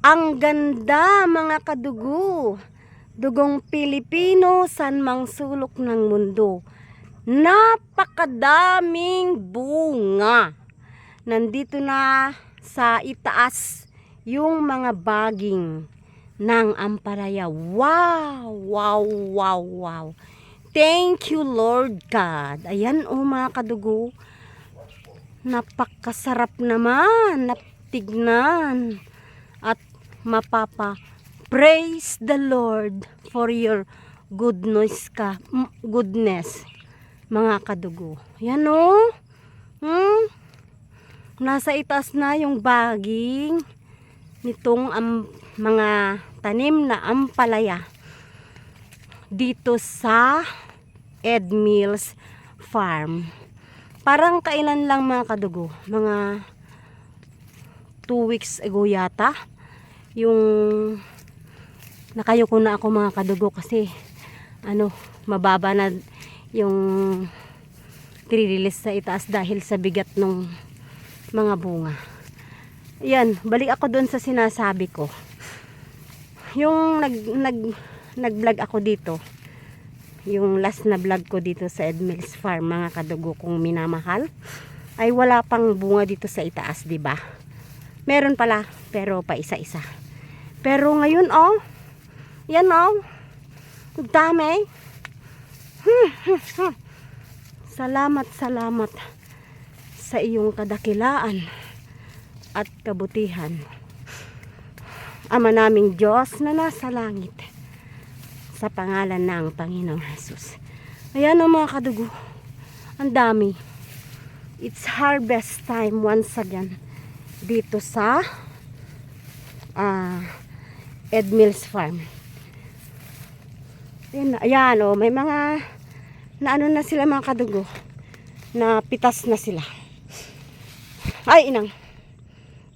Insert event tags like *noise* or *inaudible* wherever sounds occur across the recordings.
Ang ganda mga kadugo. Dugong Pilipino, san mang sulok ng mundo. Napakadaming bunga. Nandito na sa itaas yung mga baging ng Ampalaya. Wow! Wow! Wow! Wow! Thank you Lord God. Ayan oh mga kadugo. Napakasarap naman. Naptignan. Mapapa praise the Lord for your goodness ka goodness mga kadugo. Yan o hmm? nasa itaas na yung baging nitong am, mga tanim na ampalaya dito sa Ed Mills Farm. Parang kailan lang mga kadugo? Mga 2 weeks ago yata yung nakayuko na ako mga kadugo kasi ano mababa na yung release sa itaas dahil sa bigat ng mga bunga. Yan balik ako doon sa sinasabi ko. Yung nag nag nag vlog ako dito yung last na vlog ko dito sa Edmills Farm mga kadugo kong minamahal ay wala pang bunga dito sa itaas di ba? Meron pala pero pa isa-isa pero ngayon oh yan oh. Ang dami. Salamat salamat sa iyong kadakilaan at kabutihan. Ama naming Diyos na nasa langit sa pangalan ng Panginoong Jesus ayan oh mga kadugo. Ang dami. It's harvest time once again dito sa ah Ed Mills Farm. Ayan, ayan oh, may mga na ano na sila mga kadugo. Na pitas na sila. Ay, inang.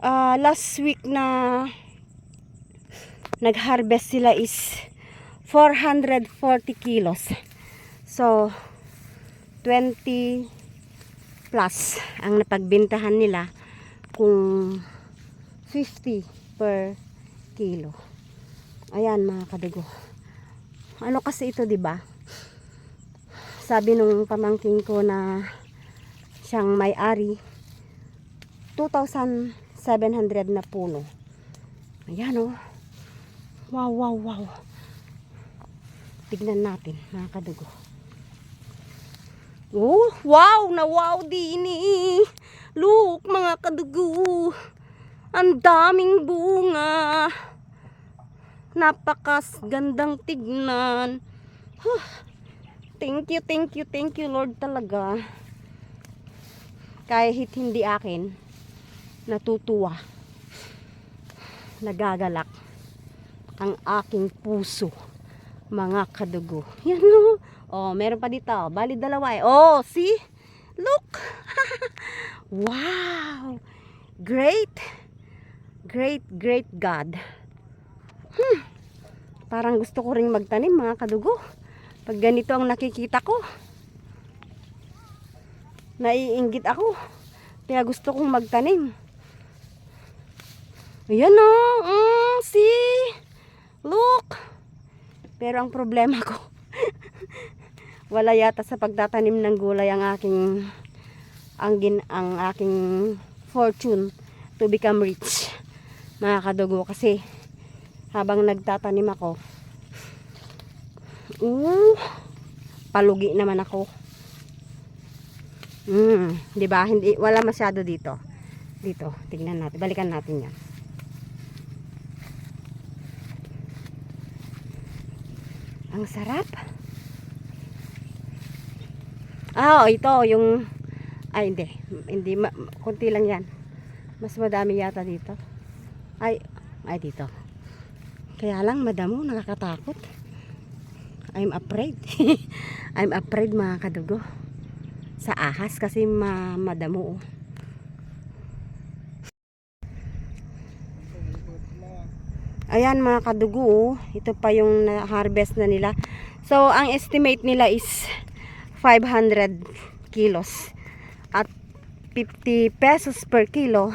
Ah, last week na nag-harvest sila is 440 kilos. So, 20 plus ang napagbintahan nila kung 50 per kilo. Ayan mga kadugo. Ano kasi ito 'di ba? Sabi nung pamangking ko na siyang may-ari 2,700 na puno. Ayan oh. Wow, wow, wow. Tignan natin mga kadugo. Oh, wow, na wow din eh. Look mga kadugo. Ang daming bunga. Napakas gandang tignan. Huh. Thank you, thank you, thank you Lord talaga. Kahit hindi akin, natutuwa. Nagagalak ang aking puso. Mga kadugo. *laughs* Yan o. Oh, meron pa dito. Bali dalawa eh. Oh, see? Look. *laughs* wow. Great. Great, great God. Hmm. Parang gusto ko ring magtanim mga kadugo. Pag ganito ang nakikita ko. Naiinggit ako. Kaya gusto kong magtanim. Ayan o. Mm, see? Look. Pero ang problema ko. *laughs* wala yata sa pagtatanim ng gulay ang aking ang, gin, ang aking fortune to become rich mga kadugo kasi habang nagtatanim ako. Uh, palugi naman ako. Mm, di ba? Hindi wala masyado dito. Dito tingnan natin. Balikan natin yan. Ang sarap. Ah oh, ito yung ay hindi. Hindi ma, konti lang yan. Mas madami yata dito. Ay ay dito kaya lang madamo nakakatakot I'm afraid *laughs* I'm afraid mga kadugo sa ahas kasi ma madamo oh. Ayan mga kadugo, oh. ito pa yung na-harvest na nila. So, ang estimate nila is 500 kilos. At 50 pesos per kilo,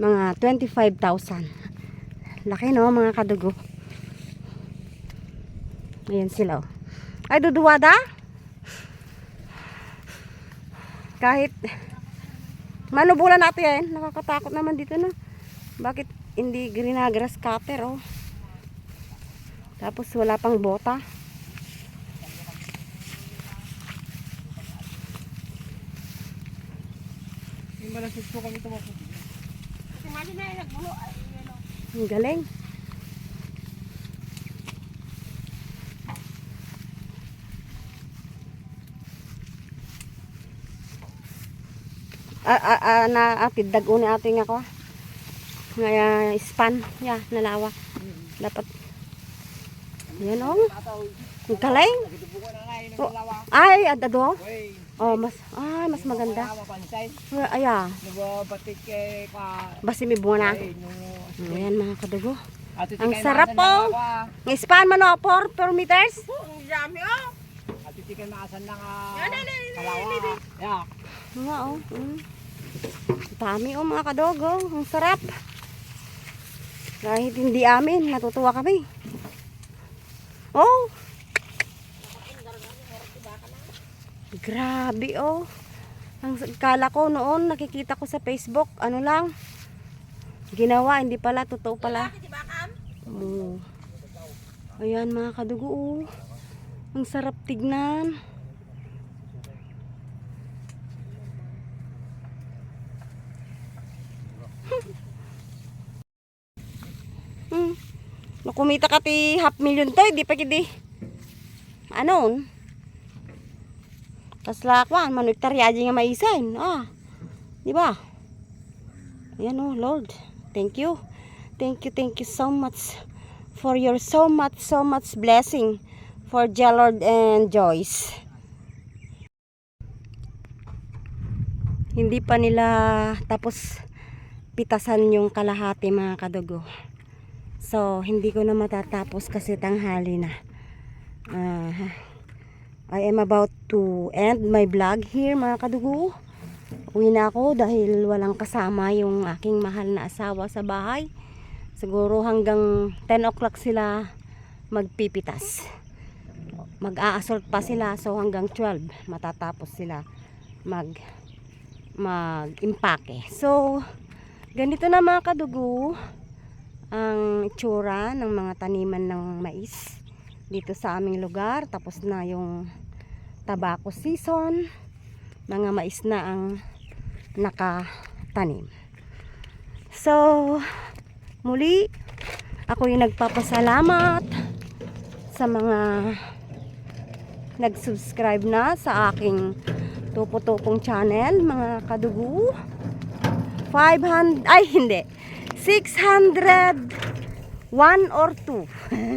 mga 25,000. Laki no mga kadugo. Ayan sila oh. Ay duduwada? Kahit manubulan natin yan. Nakakatakot naman dito no. Bakit hindi grinagras cutter oh. Tapos wala pang bota. Yung malasig po kami tumakbo. Ang galing. Ah, ah, ah, na atid dago ni ating ako. Nga span, ya, nalawa. Dapat Yan oh. Ang galing. Oh. Ay, adado. Uy, Oh, mas ay, mas maganda. ah. Nababatik kay ka... Basi na. Ay, nung... Ayan mga kadugo. Ang sarap po. ah. Ng span man oh, 4 per meters. Ang dami oh. Ato tikay maasan lang ah. Kalawa. Yeah. Nga oh. Mm. Dami oh mga kadogo. Ang sarap. Kahit hindi amin, natutuwa kami. Oh. Grabe oh. Ang kala ko noon, nakikita ko sa Facebook, ano lang, ginawa, hindi pala, totoo pala. Oo. Ayan mga kadugo oh. Ang sarap tignan. *laughs* Hmm. No, kumita ka ti half million to, di pa kidi. Anon? Tas lakwan, manuik taryaji nga maisain. Ah. Di ba? Ayan oh, Lord. Thank you. Thank you, thank you so much for your so much, so much blessing for Jellord and Joyce. Hindi pa nila tapos pitasan yung kalahati mga kadugo. So, hindi ko na matatapos kasi tanghali na. Ah, I am about to end my vlog here mga kadugo. Uwi na ako dahil walang kasama yung aking mahal na asawa sa bahay. Siguro hanggang 10 o'clock sila magpipitas. Mag-aasort pa sila so hanggang 12 matatapos sila mag mag-impake. So, ganito na mga kadugo ang itsura ng mga taniman ng mais dito sa aming lugar. Tapos na yung tabako season. Mga mais na ang nakatanim. So, muli, ako yung nagpapasalamat sa mga nag-subscribe na sa aking Tupo-Tupong channel, mga kadugo. 500, ay hindi, 600 1 or 2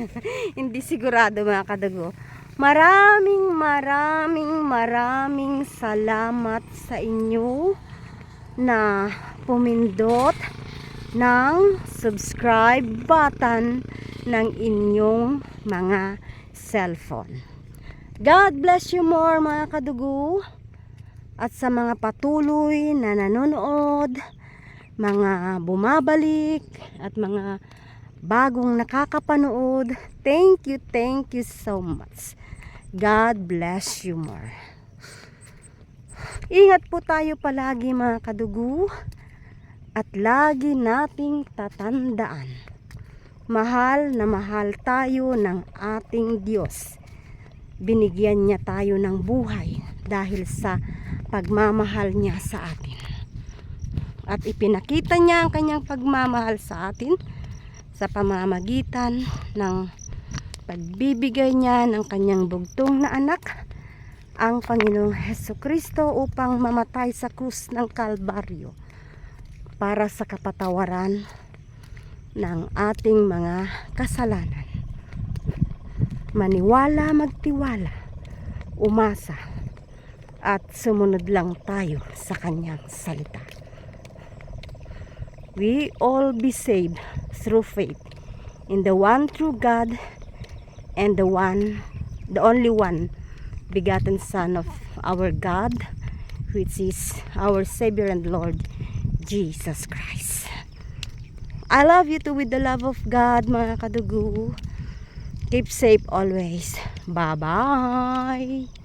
*laughs* hindi sigurado mga kadugo. Maraming maraming maraming salamat sa inyo na pumindot ng subscribe button ng inyong mga cellphone. God bless you more mga kadugo. At sa mga patuloy na nanonood mga bumabalik at mga bagong nakakapanood. Thank you, thank you so much. God bless you more. Ingat po tayo palagi mga kadugo at lagi nating tatandaan. Mahal na mahal tayo ng ating Diyos. Binigyan niya tayo ng buhay dahil sa pagmamahal niya sa atin at ipinakita niya ang kanyang pagmamahal sa atin sa pamamagitan ng pagbibigay niya ng kanyang bugtong na anak ang Panginoong Heso Kristo upang mamatay sa krus ng Kalbaryo para sa kapatawaran ng ating mga kasalanan. Maniwala, magtiwala, umasa, at sumunod lang tayo sa kanyang salita we all be saved through faith in the one true God and the one, the only one begotten Son of our God, which is our Savior and Lord Jesus Christ. I love you too with the love of God, mga kadugo. Keep safe always. Bye-bye.